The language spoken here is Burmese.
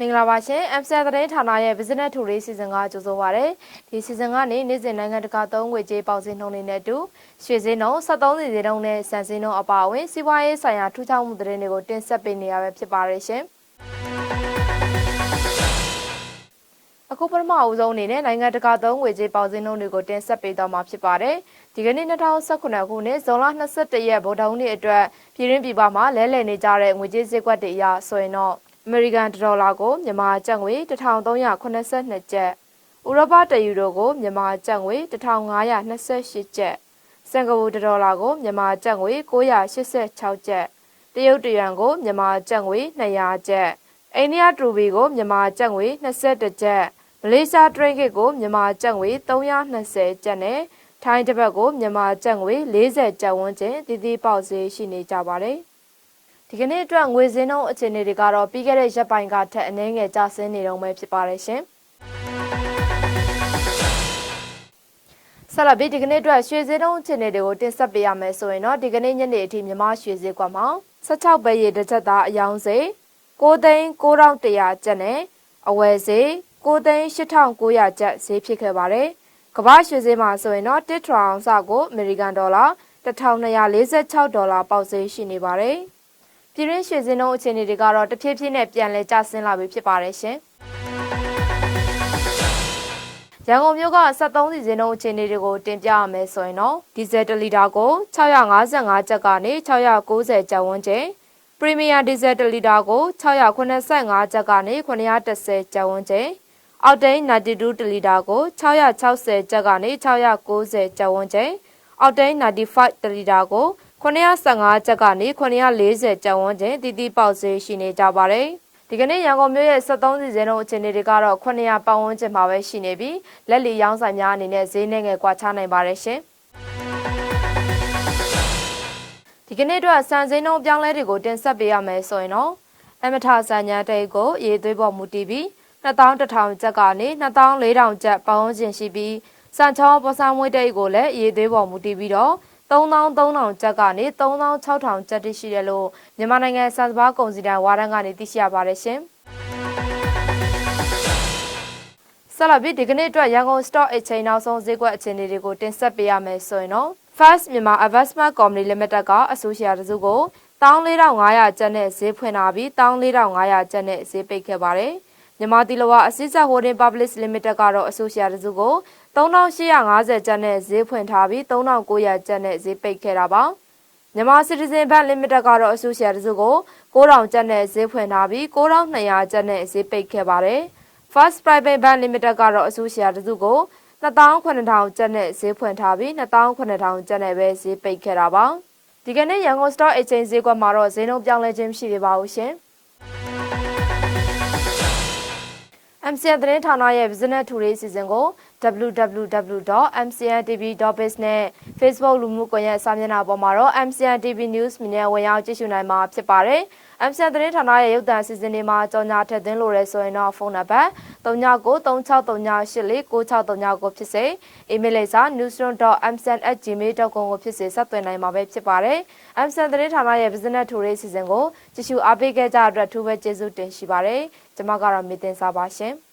မင်္ဂလာပါရှင် MCN သတင်းဌာနရဲ့ Business Today Season ကကြိုဆိုပါရစေ။ဒီ Season ကနေနေ့စဉ်နိုင်ငံတကာသုံးငွေကြေးပေါက်ဈေးနှုန်းတွေနဲ့အတူရွှေဈေးနှုန်း73စီဈေးနှုန်းနဲ့စံဈေးနှုန်းအပါအဝင်စီးပွားရေးဆိုင်ရာထူးခြားမှုသတင်းတွေကိုတင်ဆက်ပေးနေရပဲဖြစ်ပါရရှင်။အခုပထမအဦးဆုံးအနေနဲ့နိုင်ငံတကာသုံးငွေကြေးပေါက်ဈေးနှုန်းတွေကိုတင်ဆက်ပေးသွားမှာဖြစ်ပါတယ်။ဒီကနေ့2019ခုနှစ်ဇွန်လ22ရက်ဗုဒ္ဓဟူးနေ့အတွက်ပြည်ရင်းပြည်ပမှာလဲလှယ်နေကြတဲ့ငွေကြေးဈေးကွက်တွေအရဆိုရင်တော့ အမေရိကန်ဒေါ်လာကိုမြန်မာကျပ်ငွေ1382ကျပ်ဥရောပတယူရိုကိုမြန်မာကျပ်ငွေ1528ကျပ်စင်ကာပူဒေါ်လာကိုမြန်မာကျပ်ငွေ986ကျပ်တရုတ်တယွမ်ကိုမြန်မာကျပ်ငွေ200ကျပ်အိန္ဒိယထရူဘီကိုမြန်မာကျပ်ငွေ21ကျပ်မလေးရှားဒရင်းကစ်ကိုမြန်မာကျပ်ငွေ320ကျပ်နဲ့ထိုင်းတစ်ပတ်ကိုမြန်မာကျပ်ငွေ40ကျပ်ဝန်းကျင်တည်တည်ပေါက်ဈေးရှိနေကြပါတယ် ဒီကနေ့အတွက်ငွေစင်းနှုန်းအခြေအနေတွေကတော့ပြီးခဲ့တဲ့ရက်ပိုင်းကထက်အနည်းငယ်ကျဆင်းနေတော့မှဖြစ်ပါတယ်ရှင်။ဆက်လက်ပြီးဒီကနေ့အတွက်ရွှေစည်းနှုန်းအခြေအနေတွေကိုတင်ဆက်ပေးရမယ်ဆိုရင်တော့ဒီကနေ့ညနေအထိမြမရွှေစည်းကွက်မှာ16ပဲရေတစ်ချက်သားအယောင်စိ6သိန်း9100ကျပ်နဲ့အဝယ်စိ6သိန်း8900ကျပ်ဈေးဖြစ်ခဲ့ပါတယ်။ကမ္ဘာရွှေစည်းမှာဆိုရင်တော့1ထရောင်စကိုအမေရိကန်ဒေါ်လာ1246ဒေါ်လာပေါက်ဈေးရှိနေပါတယ်။ ပြည်ရင်းရွှေစင်းနှုန်းအခြေအနေတွေကတော့တဖြည်းဖြည်းနဲ့ပြန်လည်ကျဆင်းလာပြီဖြစ်ပါတယ်ရှင်။ရန်ကုန်မြို့က73စီစင်းနှုန်းအခြေအနေတွေကိုတင်ပြရမယ်ဆိုရင်တော့ဒီဇယ်1လီတာကို655ကျပ်ကနေ690ကျပ်ဝန်းကျင်ပရီမီယာဒီဇယ်1လီတာကို685ကျပ်ကနေ910ကျပ်ဝန်းကျင်အောက်တိန်92တလီတာကို660ကျပ်ကနေ690ကျပ်ဝန်းကျင်အောက်တိန်95တလီတာကို 915ကျပ်ကနေ940ကျပ်ဝန်းကျင်တည်တည်ပေါက်ဈေးရှိနေကြပါတယ်။ဒီကနေ့ရန်ကုန်မြို့ရဲ့73စီစင်းတို့အခြေအနေတွေကတော့900ပတ်ဝန်းကျင်မှာပဲရှိနေပြီးလက်လီရောင်းဆိုင်များအနေနဲ့ဈေးနှဲငယ်ကွာခြားနိုင်ပါတယ်ရှင်။ဒီကနေ့အတွက်စံစင်းနှုန်းပြောင်းလဲတွေကိုတင်ဆက်ပေးရမယ်ဆိုရင်တော့အမထဆန်ညာတိတ်ကိုရေသွေးပေါ်မူတည်ပြီး2100ကျပ်ကနေ2400ကျပ်ပတ်ဝန်းကျင်ရှိပြီးစံချောင်းပေါ်ဆောင်မွေးတိတ်ကိုလည်းရေသွေးပေါ်မူတည်ပြီးတော့ 3300ကျပ်ကနေ36000ကျပ်တိရှိတယ်လို့မြန်မာနိုင်ငံစံစဘာကုန်စည်တန်းဝါရန်ကနေသိရှိရပါတယ်ရှင်။ဆက်လက်ပြီးဒီကနေ့အတွက်ရန်ကုန် Stock Exchange နောက်ဆုံးဈေးကွက်အခြေအနေတွေကိုတင်ဆက်ပေးရမယ်ဆိုရင်တော့ First မြန်မာ Investment Company Limited ကအဆိုရှယ်ယာတစုကို14500ကျပ်နဲ့ဈေးဖွင့်လာပြီး14500ကျပ်နဲ့ဈေးပိတ်ခဲ့ပါတယ်။ မြန်မာတီလဝအစည်းစပ် Holding Public Limited ကတော့အဆိုရှယ်ယာတစုကို3850ကျပ်နဲ့ဈေးဖွင့်ထားပြီး3900ကျပ်နဲ့ဈေးပိတ်ခဲ့တာပါမြန်မာ Citizen Bank Limited ကတော့အဆိုရှယ်ယာတစုကို9000ကျပ်နဲ့ဈေးဖွင့်ထားပြီး9200ကျပ်နဲ့ဈေးပိတ်ခဲ့ပါတယ် First Private Bank Limited ကတော့အဆိုရှယ်ယာတစုကို28000ကျပ်နဲ့ဈေးဖွင့်ထားပြီး28000ကျပ်နဲ့ပဲဈေးပိတ်ခဲ့တာပါဒီကနေ့ရန်ကုန် Stock Exchange ဈေးကွက်မှာတော့ဈေးနှုန်းပြောင်းလဲခြင်းမရှိသေးပါဘူးရှင်။ MCN သတင်းဌာနရဲ့ Business Today Season ကို www.mcntv.biz နဲ့ Facebook လူမှုကွန်ရက်စာမျက်နှာပေါ်မှာတော့ MCN TV News မြင်ဝင်ရောက်ကြည့်ရှုနိုင်မှာဖြစ်ပါတယ်။ MCN သတင်းဌာနရဲ့ရုပ်သံအစီအစဉ်တွေမှာကြော်ညာထည့်သွင်းလို့ရဆိုရင်တော့ဖုန်းနံပါတ်3993689639ကိုဖြစ်စေအီးမေးလ်လိပ်စာ newsroom.mcn@gmail.com ကိုဖြစ်စေဆက်သွယ်နိုင်မှာပဲဖြစ်ပါတယ်။ MCN သတင်းဌာနရဲ့ Business Today Season ကိုကြည့်ရှုအားပေးခဲ့ကြတဲ့အတွက်ထူးပဲကျေးဇူးတင်ရှိပါတယ်။ကျွန်မကတော့မြေတင်စာပါရှင်။